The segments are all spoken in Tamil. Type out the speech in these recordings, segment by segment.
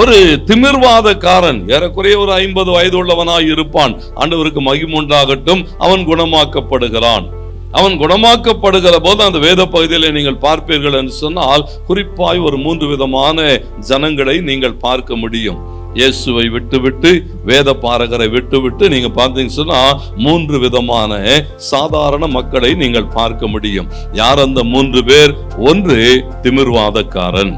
ஒரு திமிர்வாதக்காரன் ஏறக்குறைய ஒரு ஐம்பது வயது உள்ளவனாய் இருப்பான். ஆண்டவருக்கு மகிமுண்டாகட்டும் அவன் குணமாக்கப்படுகிறான். அவன் குணமாக்கப்படுகிற போது அந்த வேத பகுதியில் நீங்கள் பார்ப்பீர்கள் என்று சொன்னால் குறிப்பாய் ஒரு மூன்று விதமான ஜனங்களை நீங்கள் பார்க்க முடியும். இயேசுவை விட்டுவிட்டு வேத பாரகரை விட்டுவிட்டு நீங்க பார்த்தீங்க சொன்னா மூன்று விதமான சாதாரண மக்களை நீங்கள் பார்க்க முடியும். யார் அந்த மூன்று பேர்? ஒன்று திமிர்வாதக்காரன்.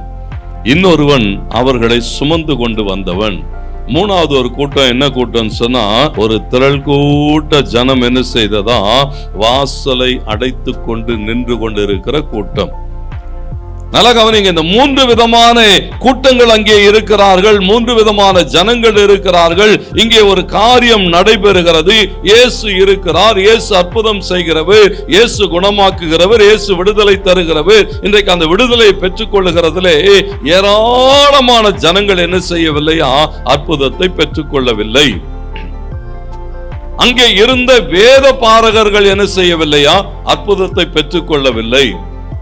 இன்னொருவன் அவர்களை சுமந்து கொண்டு வந்தவன். மூணாவது ஒரு கூட்டம் என்ன கூட்டம் சொன்னா ஒரு திரள் கூட்ட ஜனம் என்ன செய்ததா? வாசலை அடைத்து கொண்டு நின்று கொண்டிருக்கிற கூட்டம். நல்லா கவனிங்க இந்த மூன்று விதமான கூட்டங்கள் அங்கே இருக்கிறார்கள் மூன்று விதமான ஜனங்கள் இருக்கிறார்கள். இங்கே ஒரு காரியம் நடைபெறுகிறது. இயேசு இருக்கிறார் இயேசு அற்புதம் செய்கிறவர் இயேசு குணமாக்குகிறவர் இயேசு விடுதலை தருகிறவர். இன்றைக்கு அந்த விடுதலையை பெற்றுக்கொள்ளுகிறதுலே ஏராளமான ஜனங்கள் என்ன செய்யவில்லையா? அற்புதத்தை பெற்றுக்கொள்ளவில்லை. அங்கே இருந்த வேத பாரகர்கள் என்ன செய்யவில்லையா? அற்புதத்தை பெற்றுக்கொள்ளவில்லை.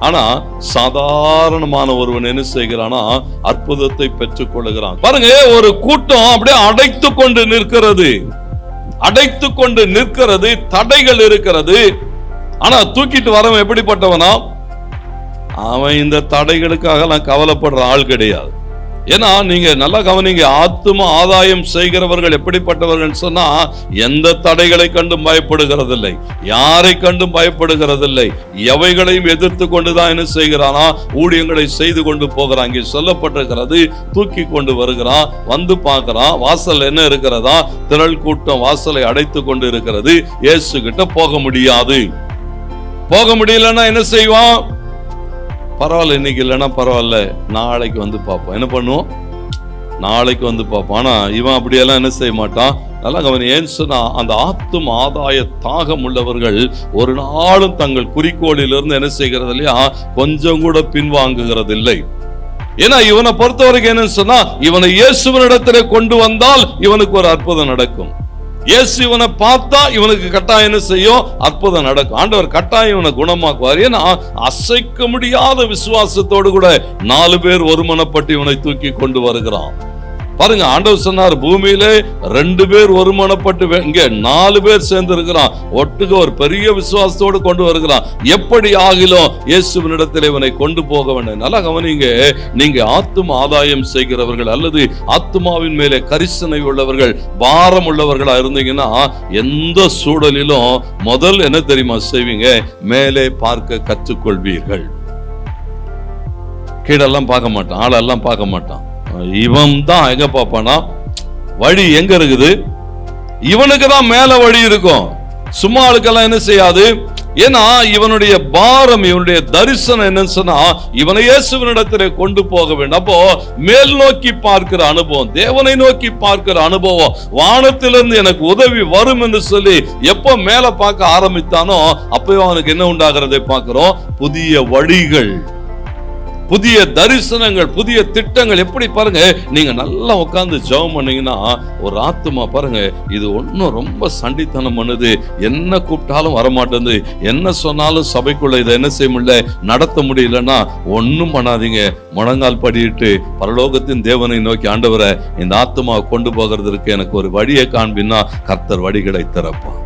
ஆனா சாதாரணமான ஒருவன் என்ன செய்கிறானா அற்புதத்தை பெற்றுக் கொள்ளுகிறான் பாருங்க ஒரு கூட்டம் அப்படியே அடைத்து கொண்டு நிற்கிறது. அடைத்து கொண்டு நிற்கிறது தடைகள் இருக்கிறது. ஆனா தூக்கிட்டு வரவன் எப்படிப்பட்டவனா? அவன் இந்த தடைகளுக்காக நான் கவலைப்படுற ஆள் கிடையாது. ஏன்னா நீங்க நல்லா கவனிங்க ஆத்தும ஆதாயம் செய்கிறவர்கள் எப்படிப்பட்டவர்கள் சொன்னா எந்த தடைகளை கண்டும் பயப்படுகிறதில்லை. யாரை கண்டும் பயப்படுகிறதில்லை. எவைகளையும் எதிர்த்து கொண்டுதான் என்ன செய்கிறானா ஊழியங்களை செய்து கொண்டு போகிறான். இங்கே சொல்லப்பட்டிருக்கிறது தூக்கி கொண்டு வருகிறான் வந்து பார்க்கிறான் வாசல் என்ன இருக்கிறதா? திரள் கூட்டம் வாசலை அடைத்து கொண்டு இருக்கிறது. இயேசு கிட்ட போக முடியாது. போக முடியலன்னா என்ன செய்வான்? பரவாயில்ல இன்னைக்கு இல்லைன்னா பரவாயில்ல. நாளைக்கு வந்து பார்ப்போம். என்ன பண்ணுவோம்? நாளைக்கு வந்து பார்ப்போம். ஆனால் இவன் அப்படியெல்லாம் என்ன செய்ய மாட்டான்? நல்லா அவன் ஏன்னு சொன்னா அந்த ஆத்தும் ஆதாய தாகம் உள்ளவர்கள் ஒரு நாளும் தங்கள் குறிக்கோளிலிருந்து என்ன செய்கிறது இல்லையா? கொஞ்சம் கூட பின்வாங்குகிறது இல்லை ஏன்னா இவனை பொறுத்த வரைக்கும் என்னன்னு சொன்னா இவனை இயேசுவனிடத்திலே கொண்டு வந்தால் இவனுக்கு ஒரு அற்புதம் நடக்கும். இயேசு இவனை பார்த்தா இவனுக்கு கட்டாயம் என்ன செய்யும்? அற்புதம் நடக்கும். ஆண்டவர் கட்டாயம் இவனை குணமாக்குவார். ஏன்னா அசைக்க முடியாத விசுவாசத்தோடு கூட நாலு பேர் ஒருமனப்பட்டு இவனை தூக்கி கொண்டு வருகிறான். பாருங்க ஆண்டவர் சொன்னார் பூமியிலே ரெண்டு பேர் ஒருமனப்பட்டு இங்க நாலு பேர் சேர்ந்து இருக்கிறான் ஒட்டுக்கு ஒரு பெரிய விசுவாசத்தோடு கொண்டு வருகிறான். எப்படி ஆகிலும் இயேசுவினிடத்தில் இவனை கொண்டு போக வேண்டும். நல்லா கவனிங்க நீங்க ஆத்தும ஆதாயம் செய்கிறவர்கள் அல்லது ஆத்துமாவின் மேலே கரிசனை உள்ளவர்கள் பாரம் உள்ளவர்களா இருந்தீங்கன்னா எந்த சூழலிலும் முதல் என்ன தெரியுமா செய்வீங்க? மேலே பார்க்க கற்றுக்கொள்வீர்கள். கீழெல்லாம் பார்க்க மாட்டான் ஆளெல்லாம் பார்க்க மாட்டான். இவன் தான் எங்க பார்ப்பானா வழி எங்க இருக்குது? இவனுக்கு தான் மேல வழி இருக்கும். சும்மா ஆளுக்கெல்லாம் என்ன செய்யாது? ஏன்னா இவனுடைய பாரம் இவனுடைய தரிசனம் என்னன்னு சொன்னா இவனை இயேசுவனிடத்திலே கொண்டு போக வேண்டும். அப்போ மேல் நோக்கி பார்க்கிற அனுபவம் தேவனை நோக்கி பார்க்கிற அனுபவம் வானத்திலிருந்து எனக்கு உதவி வரும் என்று சொல்லி எப்ப மேல பார்க்க ஆரம்பித்தானோ அப்போ அவனுக்கு என்ன உண்டாகிறதை பார்க்கிறோம்? புதிய வழிகள். புதிய தரிசனங்கள் புதிய திட்டங்கள் எப்படி பாருங்க? நீங்க நல்லா உட்காந்து ஜெபம் பண்ணீங்கன்னா ஒரு ஆத்துமா பாருங்க இது ஒன்றும் ரொம்ப சண்டித்தனம் பண்ணுது. என்ன கூப்பிட்டாலும் வரமாட்டேங்குது. என்ன சொன்னாலும் சபைக்குள்ள இதை என்ன செய்ய முடியல? நடத்த முடியலன்னா ஒன்றும் பண்ணாதீங்க. முழங்கால் படியிட்டு பரலோகத்தின் தேவனை நோக்கி ஆண்டவரை இந்த ஆத்துமாவை கொண்டு போகிறதுக்கு எனக்கு ஒரு வழியை காண்பின்னா கர்த்தர் வழிகளை திறப்பான்